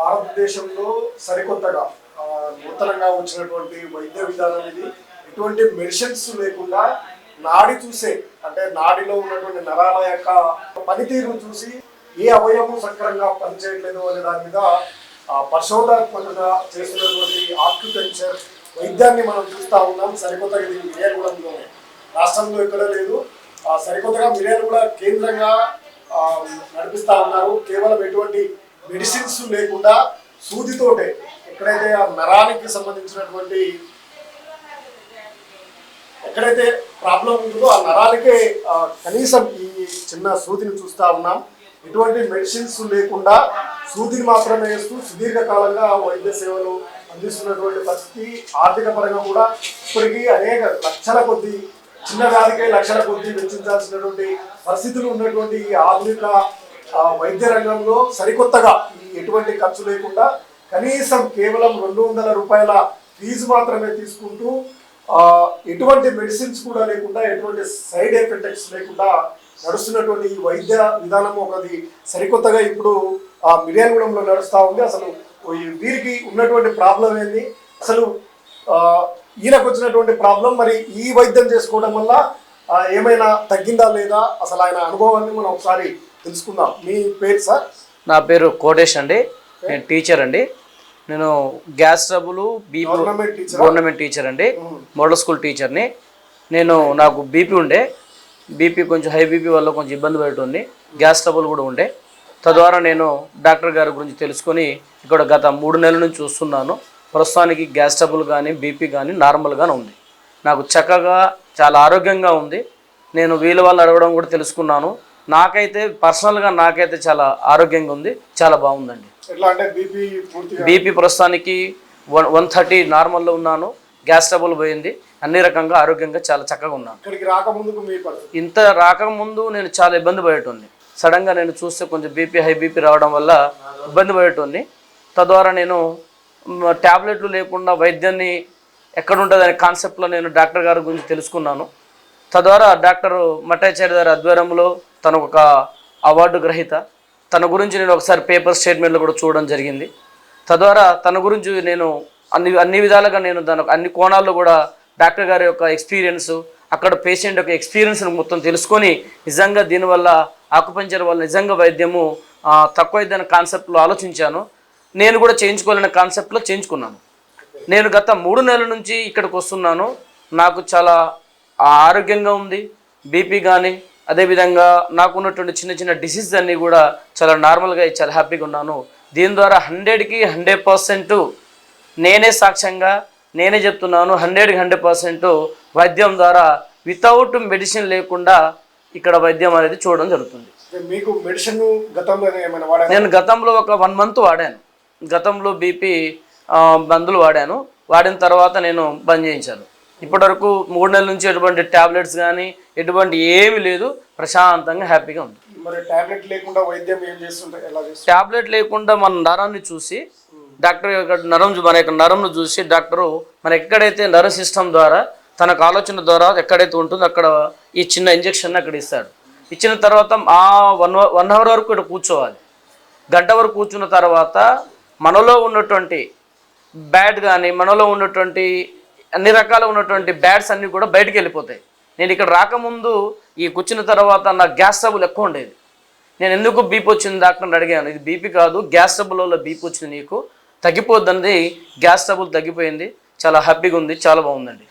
భారతదేశంలో సరికొత్తగా నూతనంగా వచ్చినటువంటి వైద్య విధానం ఇది. ఎటువంటి మెడిసిన్స్ లేకుండా నాడి చూసే అంటే నాడిలో ఉన్నటువంటి నరాల యొక్క పనితీరును చూసి ఏ అవయవం సక్రంగా పనిచేయట్లేదు అనే దాని మీద ఆ, పరిశోధనాత్మకంగా చేస్తున్నటువంటి వైద్యాన్ని మనం చూస్తూ ఉన్నాం. సరికొత్తగా ఇది మిర్యాలగూడెంలోనే రాష్ట్రంలో ఎక్కడ లేదు. ఆ, సరికొత్తగా మిర్యాలగూడ కేంద్రంగా నడిపిస్తూ ఉన్నారు. కేవలం ఎటువంటి మెడిసిన్స్ లేకుండా సూదితోటే ఎక్కడైతే ఆ నరానికి సంబంధించినటువంటి ఎక్కడైతే ప్రాబ్లం ఉంటుందో ఆ నరాలకే కనీసం ఈ చిన్న సూదిని చూస్తా ఉన్నాం. ఎటువంటి మెడిసిన్స్ లేకుండా సూదిని మాత్రమే వేస్తూ సుదీర్ఘకాలంగా వైద్య సేవలు అందిస్తున్నటువంటి పరిస్థితి ఆర్థిక పరంగా కూడా ఇప్పటికీ అనేక లక్షల కొద్ది చిన్న వ్యాధికే లక్షల కొద్ది వెచ్చించాల్సినటువంటి పరిస్థితులు ఉన్నటువంటి ఈ ఆధునిక వైద్య రంగంలో సరికొత్తగా ఈ ఎటువంటి ఖర్చు లేకుండా కనీసం కేవలం రెండు వందల రూపాయల ఫీజు మాత్రమే తీసుకుంటూ ఎటువంటి మెడిసిన్స్ కూడా లేకుండా ఎటువంటి సైడ్ ఎఫెక్ట్స్ లేకుండా నడుస్తున్నటువంటి ఈ వైద్య విధానం ఒకది సరికొత్తగా ఇప్పుడు ఆ మిర్యాలగూడెంలో నడుస్తూ ఉంది. అసలు ఈ వీరికి ఉన్నటువంటి ప్రాబ్లం ఏంది? అసలు ఈయనకు వచ్చినటువంటి ప్రాబ్లం మరి ఈ వైద్యం చేసుకోవడం వల్ల ఏమైనా తగ్గిందా లేదా? అసలు ఆయన అనుభవాన్ని మనం ఒకసారి తెలుసుకుందాం. మీ పేరు సార్? నా పేరు కోటేష్ అండి. నేను టీచర్ అండి. నేను gas trouble BP government teacher అండి. మోడల్ స్కూల్ టీచర్ని. నేను నాకు బీపీ ఉండే. బీపీ కొంచెం హై బీపీ వల్ల కొంచెం ఇబ్బంది పడుతుంది. గ్యాస్ ట్రబుల్ కూడా ఉండే. తద్వారా నేను డాక్టర్ గారి గురించి తెలుసుకొని ఇక్కడ గత మూడు నెలల నుంచి చూస్తున్నాను. ప్రస్తుతానికి గ్యాస్ ట్రబుల్ కానీ బీపీ కానీ నార్మల్గానే ఉంది. నాకు చక్కగా చాలా ఆరోగ్యంగా ఉంది. నేను వీళ్ళ వాళ్ళు అడగడం కూడా తెలుసుకున్నాను. నాకైతే పర్సనల్గా నాకైతే చాలా ఆరోగ్యంగా ఉంది చాలా బాగుందండి. బీపీ ప్రస్తుతానికి వన్ వన్ థర్టీ నార్మల్లో ఉన్నాను గ్యాస్ ట్రబుల్ పోయింది అన్ని రకంగా ఆరోగ్యంగా చాలా చక్కగా ఉన్నాను. ఇంత రాకముందు నేను చాలా ఇబ్బంది పడేటోని సడన్గా నేను చూస్తే కొంచెం బీపీ హై బీపీ రావడం వల్ల ఇబ్బంది పడేటోని తద్వారా నేను మ, టాబ్లెట్లు లేకుండా వైద్యాన్ని ఎక్కడ ఉంటుంది అనే కాన్సెప్ట్లో నేను డాక్టర్ గారి గురించి తెలుసుకున్నాను. తద్వారా డాక్టర్ మట్టాచార్య గారి ఆధ్వర్యంలో తను ఒక అవార్డు గ్రహీత. తన గురించి నేను ఒకసారి పేపర్ స్టేట్మెంట్లు కూడా చూడడం జరిగింది. తద్వారా తన గురించి నేను అన్ని అన్ని విధాలుగా నేను దాని అన్ని కోణాల్లో కూడా డాక్టర్ గారి యొక్క ఎక్స్పీరియన్స్ అక్కడ పేషెంట్ యొక్క ఎక్స్పీరియన్స్ మొత్తం తెలుసుకొని నిజంగా దీనివల్ల ఆకుపంచర్ వల్ల నిజంగా వైద్యము ఆ, తక్కువ కాన్సెప్ట్లో ఆలోచించాను. నేను కూడా చేయించుకోవాలనే కాన్సెప్ట్లో చేయించుకున్నాను. నేను గత మూడు నెలల నుంచి ఇక్కడికి వస్తున్నాను. నాకు చాలా ఆరోగ్యంగా ఉంది. బీపీ కానీ అదేవిధంగా నాకు ఉన్నటువంటి చిన్న చిన్న డిసీజ్ అన్నీ కూడా చాలా నార్మల్గా చాలా హ్యాపీగా ఉన్నాను. దీని ద్వారా హండ్రెడ్కి హండ్రెడ్ పర్సెంట్ నేనే సాక్ష్యంగా నేనే చెప్తున్నాను హండ్రెడ్కి హండ్రెడ్ పర్సెంట్ వైద్యం ద్వారా వితౌట్ మెడిసిన్ లేకుండా ఇక్కడ వైద్యం అనేది చూడడం జరుగుతుంది. మీకు మెడిసిన్ గతంలో నేను గతంలో ఒక వన్ మంత్ వాడాను. గతంలో బీపీ మందులు వాడాను. వాడిన తర్వాత నేను బంద్ చేయించాను. ఇప్పటివరకు మూడు నెలల నుంచి ఎటువంటి ట్యాబ్లెట్స్ కానీ ఎటువంటి ఏమీ లేదు. ప్రశాంతంగా హ్యాపీగా ఉంది. మరి టాబ్లెట్ లేకుండా వైద్యం ఏం చేస్తుంటారు ఎలా చేస్తారు ట్యాబ్లెట్ లేకుండా మన నరాన్ని చూసి డాక్టర్ యొక్క నరం మన యొక్క నరంను చూసి డాక్టరు మన ఎక్కడైతే నర సిస్టమ్ ద్వారా తనకు ఆలోచన ద్వారా ఎక్కడైతే ఉంటుందో అక్కడ ఈ చిన్న ఇంజెక్షన్ అక్కడ ఇస్తాడు. ఇచ్చిన తర్వాత ఆ వన్ వన్ అవర్ వరకు ఇక్కడ కూర్చోవాలి. గంట వరకు కూర్చున్న తర్వాత మనలో ఉన్నటువంటి బ్యాడ్ కానీ మనలో ఉన్నటువంటి అన్ని రకాల ఉన్నటువంటి బ్యాడ్స్ అన్నీ కూడా బయటకు వెళ్ళిపోతాయి. నేను ఇక్కడ రాకముందు ఈ కూర్చున్న తర్వాత నాకు గ్యాస్ ట్రబుల్ ఎక్కువ ఉండేది. నేను ఎందుకు బీపీ వచ్చింది డాక్టర్ని అడిగాను. ఇది బీపీ కాదు గ్యాస్ ట్రబుల్ వల్ల బీపీ వచ్చింది నీకు. తగ్గిపోద్దండి గ్యాస్ ట్రబుల్ తగ్గిపోయింది. చాలా హ్యాపీగా ఉంది చాలా బాగుందండి.